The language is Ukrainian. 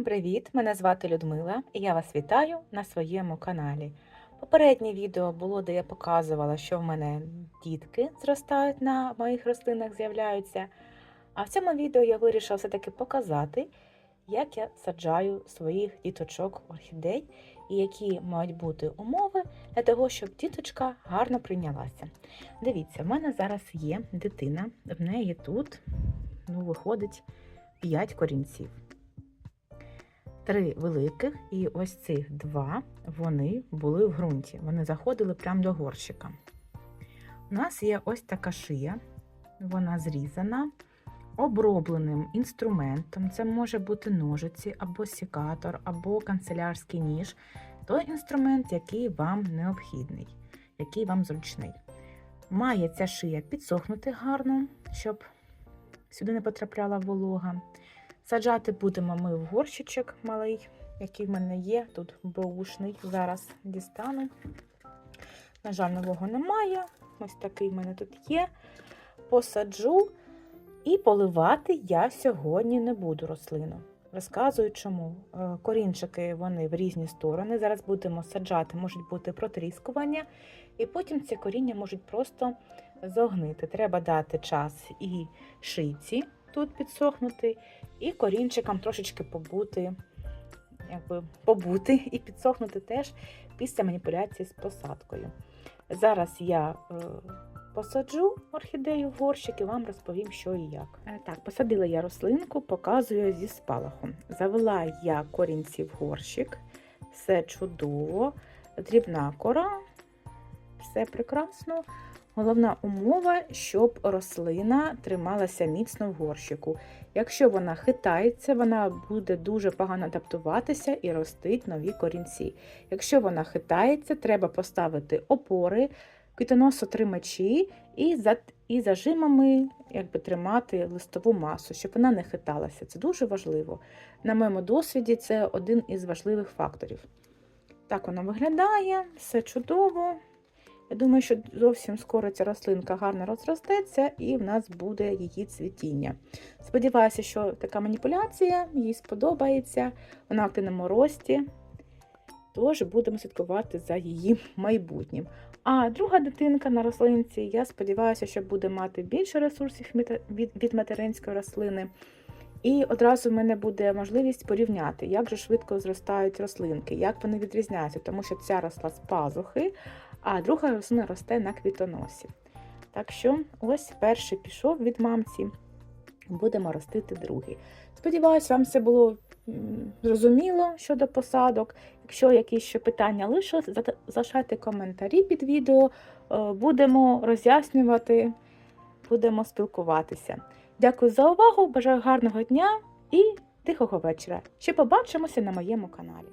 Всім привіт! Мене звати Людмила і я вас вітаю на своєму каналі. Попереднє відео було, де я показувала, що в мене дітки зростають на моїх рослинах, з'являються. А в цьому відео я вирішила все-таки показати, як я саджаю своїх діточок орхідей і які мають бути умови для того, щоб діточка гарно прийнялася. Дивіться, в мене зараз є дитина, в неї тут ну, виходить 5 корінців. Три великих, і ось цих два вони були в ґрунті. Вони заходили прямо до горщика. У нас є ось така шия, вона зрізана обробленим інструментом. Це може бути ножиці, або сікатор, або канцелярський ніж. Той інструмент, який вам необхідний, який вам зручний. Має ця шия підсохнути гарно, щоб сюди не потрапляла волога. Саджати будемо ми в горщичок малий, який в мене є. Тут баушний. Зараз дістану. На жаль, нового немає. Ось такий в мене тут є. Посаджу і поливати я сьогодні не буду рослину. Розказую чому. Е, Корінчики вони в різні сторони. Зараз будемо саджати, можуть бути протріскування, і потім ці коріння можуть просто зогнити. Треба дати час і шийці тут підсохнути, і корінчикам трошечки побути, якби побути і підсохнути теж після маніпуляції з посадкою. Зараз я е, посаджу орхідею в горщик і вам розповім, що і як. Е, Так, посадила я рослинку, показую зі спалахом. Завела я корінці в горщик, все чудово, дрібна кора, все прекрасно. Головна умова, щоб рослина трималася міцно в горщику. Якщо вона хитається, вона буде дуже погано адаптуватися і ростить нові корінці. Якщо вона хитається, треба поставити опори, квітоносотримачі і за, і зажимами якби, тримати листову масу, щоб вона не хиталася. Це дуже важливо. На моєму досвіді це один із важливих факторів. Так воно виглядає, все чудово. Я думаю, що зовсім скоро ця рослинка гарно розростеться і в нас буде її цвітіння. Сподіваюся, що така маніпуляція їй сподобається, вона в активному рості. Тож будемо слідкувати за її майбутнім. А друга дитинка на рослинці, я сподіваюся, що буде мати більше ресурсів від материнської рослини. І одразу в мене буде можливість порівняти, як же швидко зростають рослинки, як вони відрізняються, тому що ця росла з пазухи, а друга рослина росте на квітоносі. Так що, ось перший пішов від мамці, будемо ростити другий. Сподіваюсь, вам все було зрозуміло щодо посадок. Якщо якісь ще питання лишились, залишайте коментарі під відео, будемо роз'яснювати, будемо спілкуватися. Дякую за увагу, бажаю гарного дня і тихого вечора. Ще побачимося на моєму каналі.